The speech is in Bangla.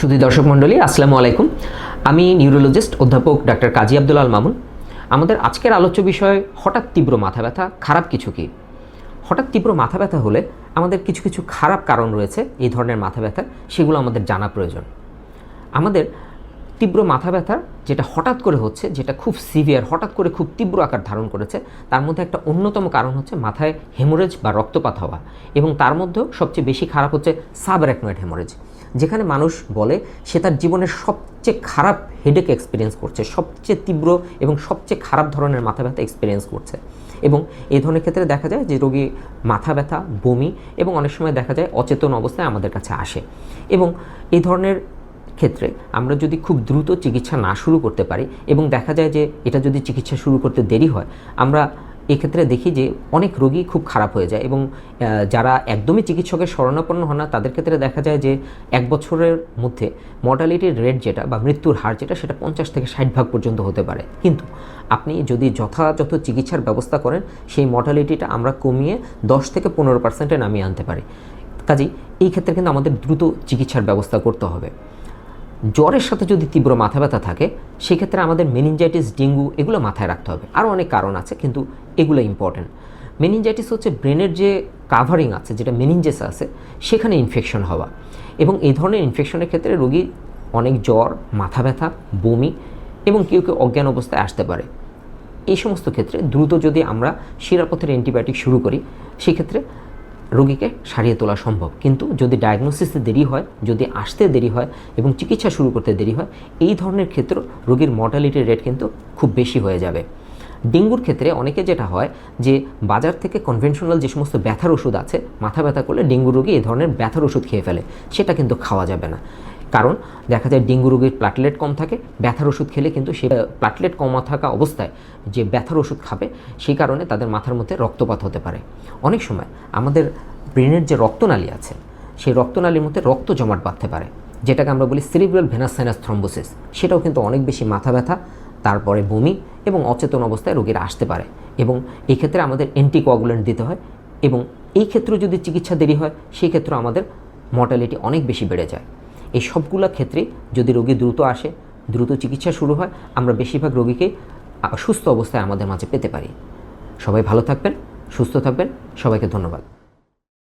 শুধু দর্শক মণ্ডলী, আসসালামু আলাইকুম। আমি নিউরোলজিস্ট অধ্যাপক ডাক্তার কাজী আব্দুল আল মামুন। আমাদের আজকের আলোচ্য বিষয়, হঠাৎ তীব্র মাথা ব্যথা, খারাপ কিছু কি? হঠাৎ তীব্র মাথা ব্যথা হলে আমাদের কিছু কিছু খারাপ কারণ রয়েছে, এই ধরনের মাথা ব্যথা, সেগুলো আমাদের জানা প্রয়োজন। আমাদের তীব্র মাথা ব্যথার যেটা হঠাৎ করে হচ্ছে, যেটা খুব সিভিয়ার, হঠাৎ করে খুব তীব্র আকার ধারণ করেছে, তার মধ্যে একটা অন্যতম কারণ হচ্ছে মাথায় হেমোরেজ বা রক্তপাত হওয়া এবং তার মধ্যেও সবচেয়ে বেশি খারাপ হচ্ছে সাবরেকনয়েড হেমোরেজ যেখানে মানুষ বলে সে তার জীবনের সবচেয়ে খারাপ হেডেক এক্সপিরিয়েন্স করছে, সবচেয়ে তীব্র এবং সবচেয়ে খারাপ ধরনের মাথা ব্যথা এক্সপিরিয়েন্স করছে। এবং এই ধরনের ক্ষেত্রে দেখা যায় যে রোগী মাথা ব্যথা, বমি এবং অনেক সময় দেখা যায় অচেতন অবস্থায় আমাদের কাছে আসে। এবং এই ধরনের ক্ষেত্রে আমরা যদি খুব দ্রুত চিকিৎসা না শুরু করতে পারি এবং দেখা যায় যে এটা যদি চিকিৎসা শুরু করতে দেরি হয়, আমরা এক্ষেত্রে দেখি যে অনেক রোগী খুব খারাপ হয়ে যায় এবং যারা একদমই চিকিৎসকের শরণাপন্ন হন না, তাদের ক্ষেত্রে দেখা যায় যে এক বছরের মধ্যে মর্টালিটির রেট যেটা বা মৃত্যুর হার যেটা, সেটা পঞ্চাশ থেকে ষাট ভাগ পর্যন্ত হতে পারে। কিন্তু আপনি যদি যথাযথ চিকিৎসার ব্যবস্থা করেন, সেই মর্টালিটিটা আমরা কমিয়ে দশ থেকে পনেরো পার্সেন্টে নামিয়ে আনতে পারি। কাজেই এই ক্ষেত্রে কিন্তু আমাদের দ্রুত চিকিৎসার ব্যবস্থা করতে হবে। জ্বরের সাথে যদি তীব্র মাথা ব্যথা থাকে, সেক্ষেত্রে আমাদের মেনিনজাইটিস ডেঙ্গু এগুলো মাথায় রাখতে হবে। আরও অনেক কারণ আছে, কিন্তু এগুলো ইম্পর্ট্যান্ট মেনিনজাইটিস হচ্ছে ব্রেনের যে কাভারিং আছে, যেটা মেনিনজেস আছে, সেখানে ইনফেকশন হওয়া। এবং এই ধরনের ইনফেকশনের ক্ষেত্রে রোগী অনেক জ্বর, মাথা ব্যথা, বমি এবং কেউ কেউ অজ্ঞান অবস্থায় আসতে পারে। এই সমস্ত ক্ষেত্রে দ্রুত যদি আমরা শিরাপথের অ্যান্টিবায়োটিক শুরু করি, সেক্ষেত্রে রোগীকে সারিয়ে তোলা সম্ভব। কিন্তু যদি ডায়াগনোসিসে দেরি হয়, যদি আসতে দেরি হয় এবং চিকিৎসা শুরু করতে দেরি হয়, এই ধরনের ক্ষেত্র রোগীর মর্টালিটির রেট কিন্তু খুব বেশি হয়ে যাবে। ডেঙ্গুর ক্ষেত্রে অনেকে যেটা হয় যে, বাজার থেকে কনভেনশনাল যে সমস্ত ব্যথার ওষুধ আছে, মাথা ব্যথা করলে ডেঙ্গু রোগী এই ধরনের ব্যথার ওষুধ খেয়ে ফেলে। সেটা কিন্তু খাওয়া যাবে না। কারণ দেখা যায় ডেঙ্গু রোগীর প্লাটলেট কম থাকে, ব্যথার ওষুধ খেলে কিন্তু সে প্লাটলেট কমা থাকা অবস্থায় যে ব্যথার ওষুধ খাবে, সেই কারণে তাদের মাথার মধ্যে রক্তপাত হতে পারে। অনেক সময় আমাদের ব্রেনের যে রক্তনালী আছে, সেই রক্তনালীর মধ্যে রক্ত জমাট বাঁধতে পারে, যেটাকে আমরা বলি সিরিব্রাল ভেনাস সাইনাস থ্রম্বোসিস সেটাও কিন্তু অনেক বেশি মাথা ব্যথা, তারপরে বমি এবং অচেতন অবস্থায় রোগীরা আসতে পারে এবং এই ক্ষেত্রে আমাদের অ্যান্টিকোয়াগুলেন্ট দিতে হয় এবং এই ক্ষেত্রে যদি চিকিৎসা দেরি হয়, সেই ক্ষেত্রে আমাদের মর্টালিটি অনেক বেশি বেড়ে যায়। এই সবগুলো ক্ষেত্রে যদি রোগী দ্রুত আসে, দ্রুত চিকিৎসা শুরু হয়, আমরা বেশিরভাগ রোগীকে সুস্থ অবস্থায় আমাদের মাঝে পেতে পারি। সবাই ভালো থাকবেন, সুস্থ থাকবেন, সবাইকে ধন্যবাদ।